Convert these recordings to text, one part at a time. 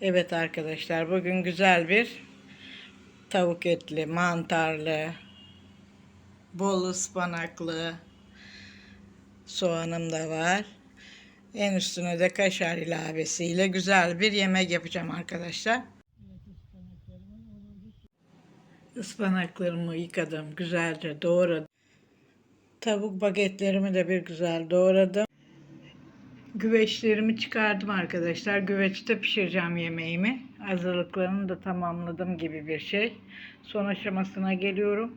Evet arkadaşlar bugün güzel bir tavuk etli, mantarlı, bol ıspanaklı soğanım da var. En üstüne de kaşar ilavesiyle güzel bir yemek yapacağım arkadaşlar. Ispanaklarımı yıkadım, güzelce doğradım. Tavuk bagetlerimi de bir güzel doğradım. Güveçlerimi çıkardım arkadaşlar. Güveçte pişireceğim yemeğimi. Hazırlıklarını da tamamladım gibi bir şey. Son aşamasına geliyorum.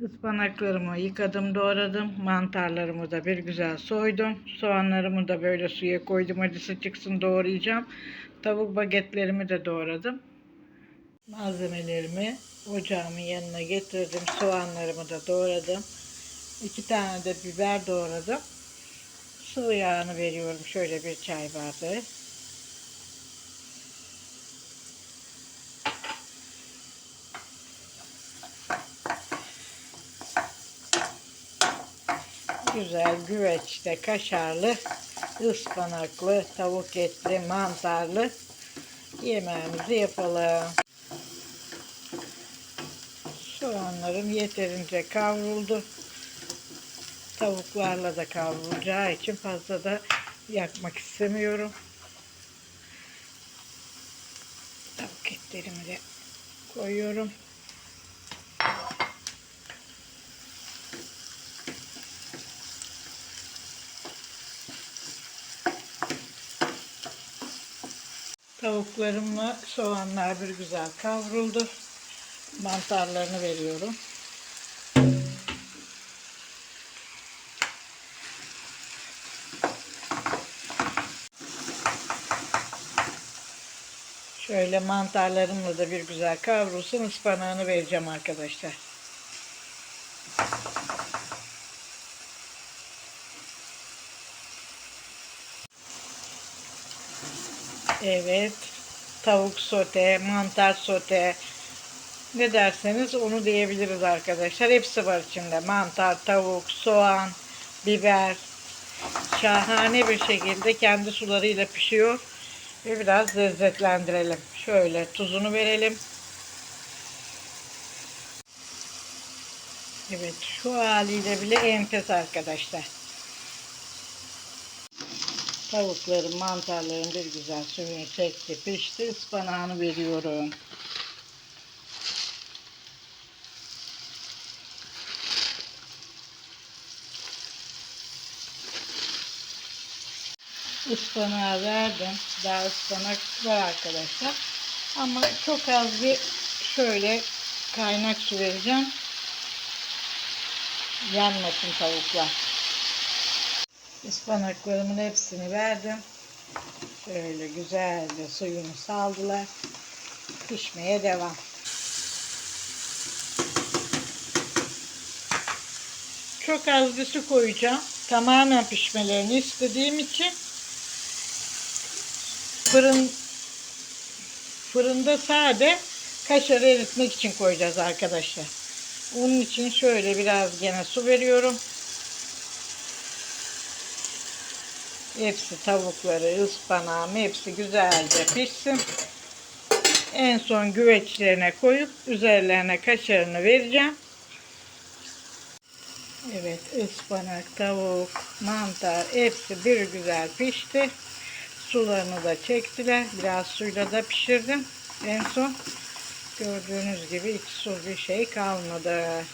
Ispanaklarımı yıkadım, doğradım. Mantarlarımı da bir güzel soydum. Soğanlarımı da böyle suya koydum. Acısı çıksın doğrayacağım. Tavuk bagetlerimi de doğradım. Malzemelerimi ocağımın yanına getirdim. Soğanlarımı da doğradım. İki tane de biber doğradım. Sıvı yağını veriyorum. Şöyle bir çay bardağı. Güzel güveçte kaşarlı, ıspanaklı, tavuk etli, mantarlı yemeğimizi yapalım. Soğanlarım yeterince kavruldu. Tavuklarla da kavrulacağı için fazla da yakmak istemiyorum. Tavuk etlerimi de koyuyorum. Tavuklarımla soğanlar bir güzel kavruldu. Mantarlarını veriyorum. Şöyle mantarlarımla da bir güzel kavrulsun. ıspanağını vereceğim arkadaşlar. Evet. Tavuk sote, mantar sote ne derseniz onu diyebiliriz arkadaşlar. Hepsi var içinde. Mantar, tavuk, soğan, biber. Şahane bir şekilde kendi sularıyla pişiyor. Ve biraz lezzetlendirelim. Şöyle tuzunu verelim. Evet şu haliyle bile enfes arkadaşlar. Tavukların, mantarların bir güzel suyunu çekti, pişti. Ispanağını veriyorum. Ispanağı verdim. Daha ıspanak var arkadaşlar. Ama çok az bir şöyle kaynak su vereceğim. Yanmasın tavuklar. Ispanaklarımın hepsini verdim. Şöyle güzelce suyunu saldılar. Pişmeye devam. Çok az bir su koyacağım. Tamamen pişmelerini istediğim için fırın fırında sade kaşarı eritmek için koyacağız arkadaşlar. Onun için şöyle biraz gene su veriyorum. Hepsi tavukları, ıspanağım hepsi güzelce pişsin. En son güveçlerine koyup üzerlerine kaşarını vereceğim. Evet ıspanak, tavuk, mantar hepsi bir güzel pişti. Sularını da çektiler. Biraz suyla da pişirdim. En son gördüğünüz gibi hiç su bir şey kalmadı.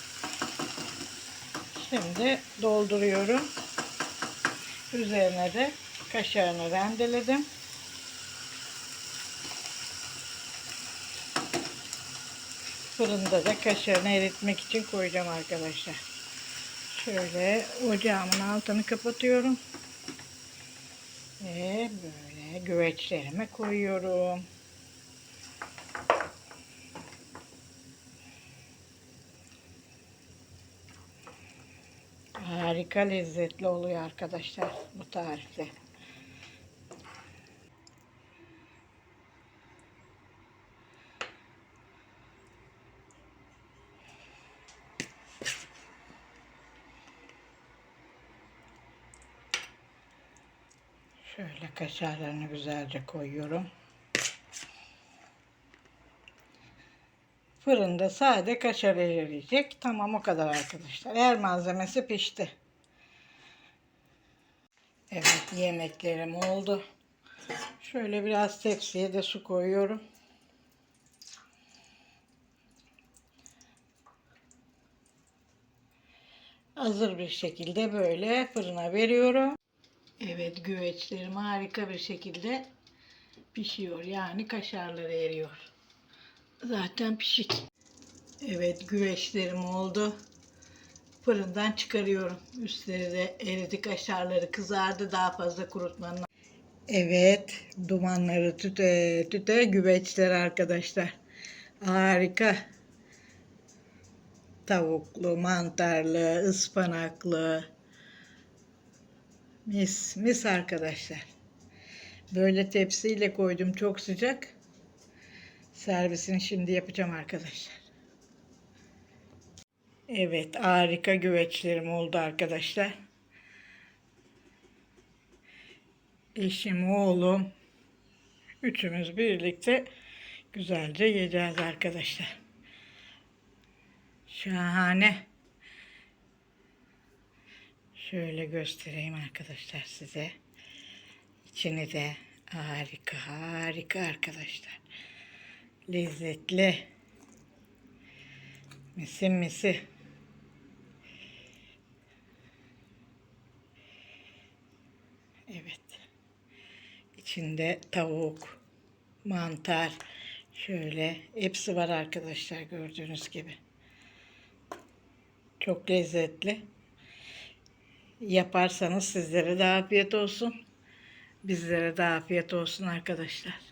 Şimdi dolduruyorum. Üzerine de kaşarını rendeledim. Fırında da kaşarını eritmek için koyacağım arkadaşlar. Şöyle ocağımın altını kapatıyorum. Ve böyle güveçlerime koyuyorum. Harika lezzetli oluyor arkadaşlar bu tarifle. Şöyle kaşarlarını güzelce koyuyorum. Fırında sade kaşar eriyecek. Tamam o kadar arkadaşlar. Her malzemesi pişti. Evet yemeklerim oldu. Şöyle biraz tepsiye de su koyuyorum. Hazır bir şekilde böyle fırına veriyorum. Evet güveçlerim harika bir şekilde pişiyor. Yani kaşarları eriyor. Zaten pişik. Evet güveçlerim oldu. Fırından çıkarıyorum. Üstleri de eridi kaşarları kızardı. Daha fazla kurutmanın. Evet dumanları tüte tüte güveçler arkadaşlar. Harika. Tavuklu, mantarlı, ıspanaklı. Mis mis arkadaşlar. Böyle tepsiyle koydum çok sıcak. Servisini şimdi yapacağım arkadaşlar. Evet harika güveçlerim oldu arkadaşlar. Eşim, oğlum, üçümüz birlikte güzelce yiyeceğiz arkadaşlar. Şahane. Şöyle göstereyim arkadaşlar size. İçini de harika harika arkadaşlar. Lezzetli. Misi misi. Evet. İçinde tavuk, mantar, şöyle hepsi var arkadaşlar gördüğünüz gibi. Çok lezzetli. Yaparsanız sizlere de afiyet olsun. Bizlere de afiyet olsun arkadaşlar.